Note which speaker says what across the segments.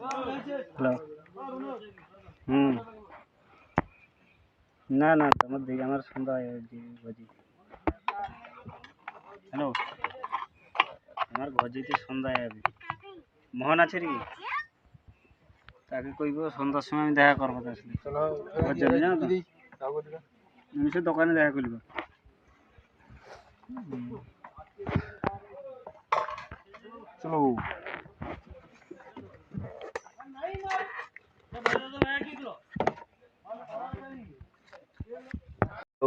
Speaker 1: Hello হুম। না না তোমার দিকে আমার সন্ধ্যা ভোজি হ্যালো আমার ভোজিতে সন্ধ্যা যাবে মোহন আছে রে। তাকে কইব? সন্ধ্যার সময় আমি দেখা করব তার সাথে। যাবে জানো তো? নিমিষের দোকানে দেখা করব।
Speaker 2: চলো।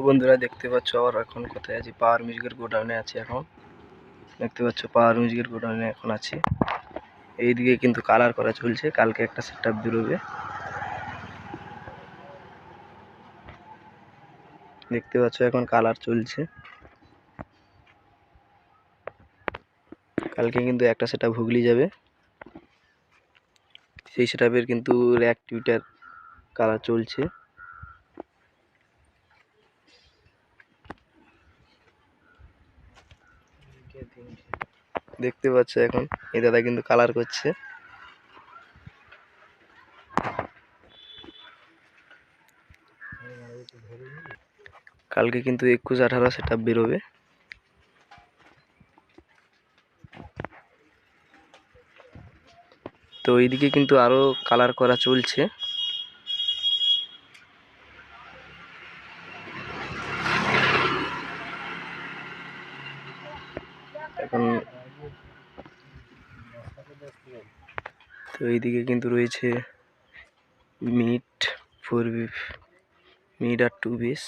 Speaker 2: বন্ধুরা দেখতে পাচ্ছ আবার এখন কোথায় আছি? পাওয়ার মিউজিকের গোডাউনে আছি এখন। দেখতে পাচ্ছ পাওয়ার মিউজিকের গোডাউনে এখন আছি। এইদিকে কিন্তু কালার করা চলছে। কালকে একটা সেট আপ বেরোবে। দেখতে পাচ্ছ এখন কালার চলছে। কালকে কিন্তু একটা সেট আপ হুগলি যাবে। সেই সেট আপের কিন্তু র্যাক টুইটার কালার চলছে। দেখতে পাচ্ছ এখন, এই দাদা কিন্তু কালার করছে। কালকে কিন্তু একুশ আঠারো সেটা বেরোবে। তো এইদিকে কিন্তু আরও কালার করা চলছে। এখন তো এইদিকে কিন্তু রয়েছে মিট ফোর বিফ মিট আর টু বিস